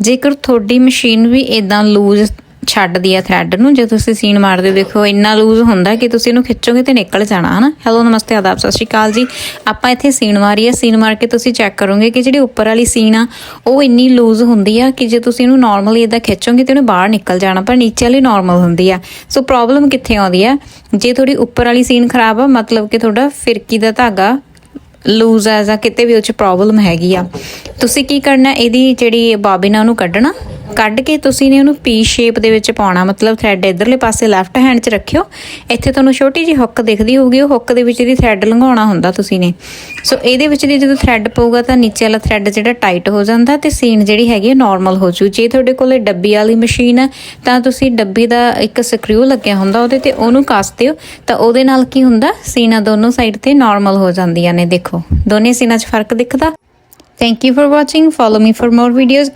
ਜੇਕਰ ਤੁਹਾਡੀ ਮਸ਼ੀਨ ਵੀ ਇਦਾਂ ਲੂਜ਼ ਛੱਡਦੀ ਆ ਥ੍ਰੈਡ ਨੂੰ, ਜੇ ਤੁਸੀਂ ਸੀਨ ਮਾਰਦੇ ਦੇਖੋ, ਇੰਨਾ ਲੂਜ਼ ਹੁੰਦਾ ਕਿ ਤੁਸੀਂ ਇਹਨੂੰ ਖਿੱਚੋਗੇ ਤੇ ਨਿਕਲ ਜਾਣਾ, ਹਨਾ? ਹੈਲੋ ਨਮਸਤੇ, ਆਦਾਬ, ਸਤਿ ਸ਼੍ਰੀ ਅਕਾਲ ਜੀ। ਆਪਾਂ ਇੱਥੇ ਸੀਨ ਮਾਰੀ ਆ ਸੀਨ ਮਾਰ ਕੇ ਤੁਸੀਂ ਚੈੱਕ ਕਰੋਗੇ ਕਿ ਜਿਹੜੀ ਉੱਪਰ ਵਾਲੀ ਸੀਨ ਆ, ਉਹ ਇੰਨੀ ਲੂਜ਼ ਹੁੰਦੀ ਆ ਕਿ ਜੇ ਤੁਸੀਂ ਇਹਨੂੰ ਨਾਰਮਲੀ ਇਦਾਂ ਖਿੱਚੋਗੇ ਤੇ ਉਹਨੇ ਬਾਹਰ ਨਿਕਲ ਜਾਣਾ, ਪਰ ਨੀਚੇ ਵਾਲੀ ਨਾਰਮਲ ਹੁੰਦੀ ਆ। ਸੋ ਪ੍ਰੋਬਲਮ ਕਿੱਥੇ ਆਉਂਦੀ ਆ? ਜੇ ਤੁਹਾਡੀ ਉੱਪਰ ਵਾਲੀ ਸੀਨ ਖਰਾਬ ਆ, ਮਤਲਬ ਕਿ ਤੁਹਾਡਾ ਫਿਰਕੀ ਦਾ ਧਾਗਾ ਲੂਜ਼ ਆ ਜਾਂ ਕਿਤੇ ਵੀ ਉਹ ਚ ਪ੍ਰੋਬਲਮ ਹੈਗੀ ਆ। ਤੁਸੀਂ ਕੀ ਕਰਨਾ, ਇਹਦੀ ਜਿਹੜੀ ਬਾਬਿਨਾ ਆ ਉਹਨੂੰ ਕੱਢਣਾ? ਕੱਢ ਕੇ ਤੁਸੀਂ ਨੇ ਉਹਨੂੰ ਪੀ ਸ਼ੇਪ ਦੇ ਵਿੱਚ ਪਾਉਣਾ, ਮਤਲਬ ਥ੍ਰੈਡ ਇਧਰਲੇ ਪਾਸੇ ਲੈਫਟ ਹੈਂਡ 'ਚ ਰੱਖਿਓ। ਇੱਥੇ ਤੁਹਾਨੂੰ ਛੋਟੀ ਜਿਹੀ ਹੁੱਕ ਦਿਖਦੀ ਹੋਊਗੀ, ਉਹ ਹੁੱਕ ਦੇ ਵਿੱਚ ਇਹਦੀ ਥ੍ਰੈਡ ਲੰਘਾਉਣਾ ਹੁੰਦਾ ਤੁਸੀਂ ਨੇ। ਸੋ ਇਹਦੇ ਵਿੱਚ ਦੀ ਜਦੋਂ ਥ੍ਰੈਡ ਪਊਗਾ ਤਾਂ ਨੀਚੇ ਵਾਲਾ ਥ੍ਰੈਡ ਜਿਹੜਾ ਟਾਈਟ ਹੋ ਜਾਂਦਾ ਤੇ ਸੀਨ ਜਿਹੜੀ ਹੈਗੀ ਹੈ ਨਾਰਮਲ ਹੋ ਜੂ। ਜੇ ਤੁਹਾਡੇ ਕੋਲੇ ਡੱਬੀ ਵਾਲੀ ਮਸ਼ੀਨ ਹੈ ਤਾਂ ਤੁਸੀਂ ਡੱਬੀ ਦਾ ਇੱਕ ਸਕਰੂ ਲੱਗਿਆ ਹੁੰਦਾ ਉਹਦੇ ਤੇ ਉਹਨੂੰ ਕੱਸਦੇ ਹੋ ਤਾਂ ਉਹਦੇ ਨਾਲ ਕੀ ਹੁੰਦਾ? ਸੀਨਾ ਦੋਨੋਂ ਸਾਈਡ ਤੇ ਨਾਰਮਲ ਹੋ ਜਾਂਦੀਆਂ ਨੇ, ਦੇਖੋ। ਦੋਨੇ ਸੀਨਾ 'ਚ ਫ਼ਰਕ ਦਿਖਦਾ। Thank you for watching follow me for more videos